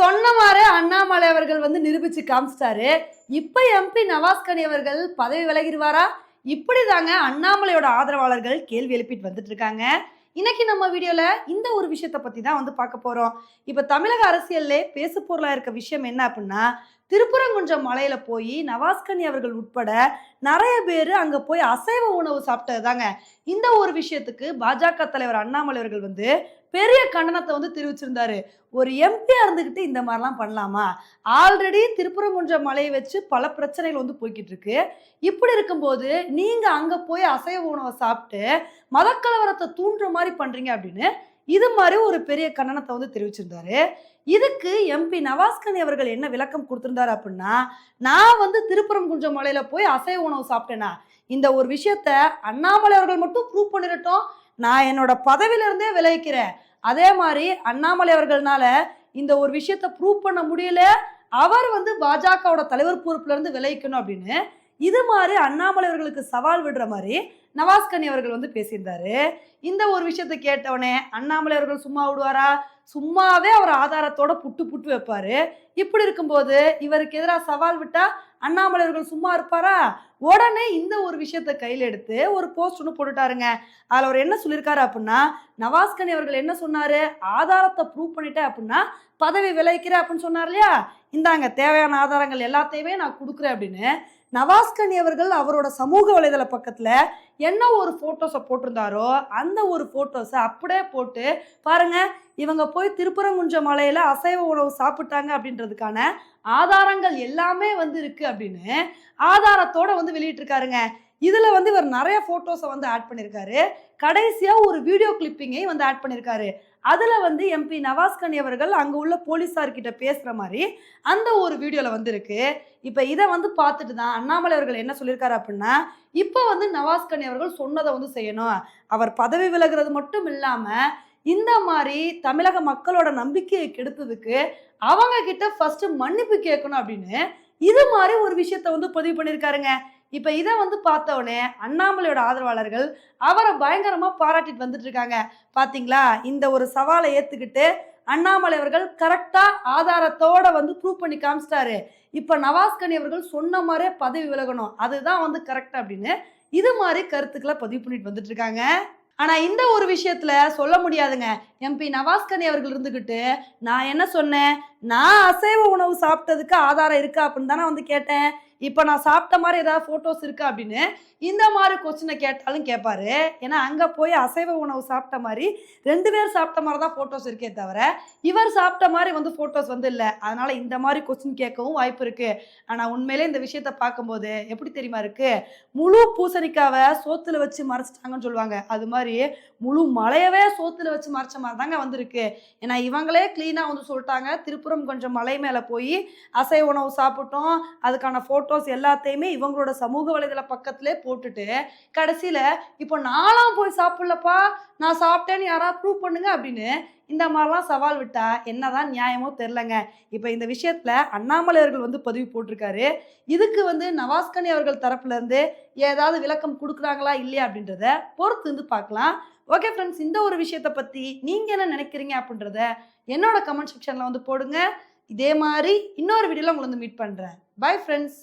சொன்ன மாதிரி அண்ணாமலை அவர்கள் வந்து நிரூபிச்சு காமிச்சிட்டாரு. இப்போ எம்பி நவாஸ்கனி அவர்கள் பதவி விலகிடுவாரா? இப்படி தாங்க அண்ணாமலையோட ஆதரவாளர்கள் கேள்வி எழுப்பிட்டு வந்துட்டு இருக்காங்க இன்னைக்கு நம்ம வீடியோல இந்த ஒரு விஷயத்த பத்தி தான் வந்து பார்க்க போறோம். இப்ப தமிழக அரசியல்ல பேசு பொருளா இருக்க விஷயம் என்ன அப்படின்னா திருப்புறங்குன்றம் மலையில போய் நவாஸ்கனி அவர்கள் உட்பட நிறைய பேர் அங்க போய் அசைவ உணவு சாப்பிட்டது தாங்க இந்த ஒரு விஷயத்துக்கு பாஜக தலைவர் அண்ணாமலை அவர்கள் வந்து பெரிய கண்டனத்தை வந்து தெரிவிச்சிருந்தாரு. ஒரு எம்பியா இருந்துக்கிட்டு இந்த மாதிரிலாம் பண்ணலாமா? ஆல்ரெடி திருப்பரங்குன்ற மலையை வச்சு பல பிரச்சனைகள் வந்து போய்கிட்டு இருக்கு இப்படி இருக்கும்போது நீங்க அங்க போய் அசைவ உணவை சாப்பிட்டு மதக்கலவரத்தை தூண்டுற மாதிரி பண்றீங்க அப்படின்னு இது மாதிரி ஒரு பெரிய கண்டனத்தை வந்து தெரிவிச்சிருந்தாரு. இதுக்கு எம்பி நவாஸ்கனி அவர்கள் என்ன விளக்கம் கொடுத்திருந்தாரு அப்படின்னா நான் வந்து திருப்பரங்குன்றம் மலையில போய் அசைவ உணவு சாப்பிட்டேனா இந்த ஒரு விஷயத்த அண்ணாமலை அவர்கள் மட்டும் ப்ரூவ் பண்ணிடட்டும் நான் என்னோட பதவியிலிருந்தே விளைவிக்கிறேன். அதே மாதிரி அண்ணாமலை அவர்கள்னால இந்த ஒரு விஷயத்த ப்ரூவ் பண்ண முடியல. அவர் வந்து பாஜகவோட தலைவர் பொறுப்புலேருந்து விளைவிக்கணும் அப்படின்னு. இது மாதிரி அண்ணாமலை அவர்களுக்கு சவால் விடுற மாதிரி நவாஸ்கனி அவர்கள் வந்து பேசியிருந்தாரு. இந்த ஒரு விஷயத்தை கேட்டவனே அண்ணாமலை அவர்கள் சும்மா விடுவாரா? சும்மாவே அவர் ஆதாரத்தோட புட்டு புட்டு வைப்பாரு. இப்படி இருக்கும்போது இவருக்கு எதிராக சவால் விட்டா அண்ணாமலை அவர்கள் சும்மா இருப்பாரா? உடனே இந்த ஒரு விஷயத்தை கையில் எடுத்து ஒரு போஸ்ட் ஒன்று போட்டுட்டாருங்க. அதில் அவர் என்ன சொல்லியிருக்காரு அப்படின்னா நவாஸ்கனி அவர்கள் என்ன சொன்னார்? ஆதாரத்தை ப்ரூவ் பண்ணிட்டேன் அப்படின்னா பதவி விளைவிக்கிறேன் அப்படின்னு சொன்னார் இல்லையா? இந்தாங்க தேவையான ஆதாரங்கள் எல்லாத்தையுமே நான் கொடுக்குறேன் அப்படின்னு. நவாஸ்கனி அவர்கள் அவரோட சமூக வலைதள பக்கத்தில் என்ன ஒரு ஃபோட்டோஸை போட்டிருந்தாரோ அந்த ஒரு ஃபோட்டோஸை அப்படியே போட்டு பாருங்கள் இவங்க போய் திருப்பரங்குன்ற மலையில் அசைவ உணவு சாப்பிட்டாங்க அப்படின்றதுக்கான ஆதாரங்கள் எல்லாமே வந்து இருக்குது அப்படின்னு ஆதாரத்தோட வந்து வெளியிட்டிருக்காருங்க. இதில் வந்து இவர் நிறைய ஃபோட்டோஸை வந்து ஆட் பண்ணியிருக்காரு. கடைசியாக ஒரு வீடியோ கிளிப்பிங்கையும் வந்து ஆட் பண்ணியிருக்காரு. அதில் வந்து எம்பி நவாஸ்கனி அவர்கள் அங்கே உள்ள போலீஸார்கிட்ட பேசுகிற மாதிரி அந்த ஒரு வீடியோவில் வந்திருக்கு. இப்போ இதை வந்து பார்த்துட்டு தான் அண்ணாமலை அவர்கள் என்ன சொல்லியிருக்காரு அப்படின்னா இப்போ வந்து நவாஸ்கனி அவர்கள் சொன்னதை வந்து செய்யணும். அவர் பதவி விலகிறது மட்டும் இல்லாமல் இந்த மாதிரி தமிழக மக்களோட நம்பிக்கையை கெடுத்ததுக்கு அவங்க கிட்ட ஃபர்ஸ்ட் மன்னிப்பு கேட்கணும் அப்படின்னு இது மாதிரி ஒரு விஷயத்த வந்து பதிவு பண்ணியிருக்காருங்க இப்போ இதை வந்து பார்த்த உடனே அண்ணாமலையோட ஆதரவாளர்கள் அவரை பயங்கரமாக பாராட்டிட்டு வந்துட்டு இருக்காங்க பார்த்தீங்களா இந்த ஒரு சவாலை ஏற்றுக்கிட்டு அண்ணாமலை அவர்கள் கரெக்டாக ஆதாரத்தோட வந்து ப்ரூவ் பண்ணி காமிச்சிட்டாரு. இப்போ நவாஸ்கனி அவர்கள் சொன்ன மாதிரியே பதவி விலகணும். அதுதான் வந்து கரெக்டாக அப்படின்னு இது மாதிரி கருத்துக்களை பதிவு பண்ணிட்டு வந்துட்டு இருக்காங்க ஆனால் இந்த ஒரு விஷயத்தில் சொல்ல முடியாதுங்க. எம்பி நவாஸ்கனி அவர்கள் இருந்துக்கிட்டு நான் என்ன சொன்னேன்? நான் அசைவ உணவு சாப்பிட்டதுக்கு ஆதாரம் இருக்கா அப்படின்னு தானே வந்து கேட்டேன். இப்போ நான் சாப்பிட்ட மாதிரி ஏதாவது ஃபோட்டோஸ் இருக்கா அப்படின்னு இந்த மாதிரி கொஸ்டினை கேட்டாலும் கேட்பாரு ஏன்னா அங்கே போய் அசைவ உணவு சாப்பிட்ட மாதிரி ரெண்டு பேர் சாப்பிட்ட மாதிரி தான் ஃபோட்டோஸ் இருக்கே தவிர இவர் சாப்பிட்ட மாதிரி வந்து ஃபோட்டோஸ் வந்து இல்லை. அதனால இந்த மாதிரி கொஸ்டின் கேட்கவும் வாய்ப்பு இருக்குது ஆனால் உண்மையிலே இந்த விஷயத்த பார்க்கும்போது எப்படி தெரியுமா இருக்குது முழு பூசணிக்காவை சோத்தில் வச்சு மறைச்சிட்டாங்கன்னு சொல்லுவாங்க. அது மாதிரி முழு மலையவே சோத்தில் வச்சு மறைச்ச மாதிரி தாங்க வந்திருக்கு. ஏன்னா இவங்களே க்ளீனாக வந்து சொல்லிட்டாங்க. திருப்புறம் கொஞ்சம் மலை மேலே போய் அசைவ உணவு சாப்பிட்டோம். அதுக்கான ஃபோட்டோ ஃபோட்டோஸ் எல்லாத்தையுமே இவங்களோட சமூக வலைதள பக்கத்திலே போட்டுட்டு கடைசியில் இப்போ நானும் போய் சாப்பிட்லப்பா நான் சாப்பிட்டேன்னு யாராவது ப்ரூவ் பண்ணுங்க அப்படின்னு இந்த மாதிரிலாம் சவால் விட்டா என்னதான் நியாயமோ தெரிலங்க இப்போ இந்த விஷயத்தில் அண்ணாமலை அவர்கள் வந்து பதிவு போட்டிருக்காரு. இதுக்கு வந்து நவாஸ்கனி அவர்கள் தரப்புலேருந்து ஏதாவது விளக்கம் கொடுக்குறாங்களா இல்லையா அப்படின்றத பொறுத்து வந்து பார்க்கலாம். ஓகே ஃப்ரெண்ட்ஸ் இந்த ஒரு விஷயத்தை பற்றி நீங்கள் என்ன நினைக்கிறீங்க அப்படின்றத என்னோட கமெண்ட் செக்ஷனில் வந்து போடுங்க. இதே மாதிரி இன்னொரு வீடியோவில் உங்களை வந்து மீட் பண்ணுறேன் பை ஃப்ரெண்ட்ஸ்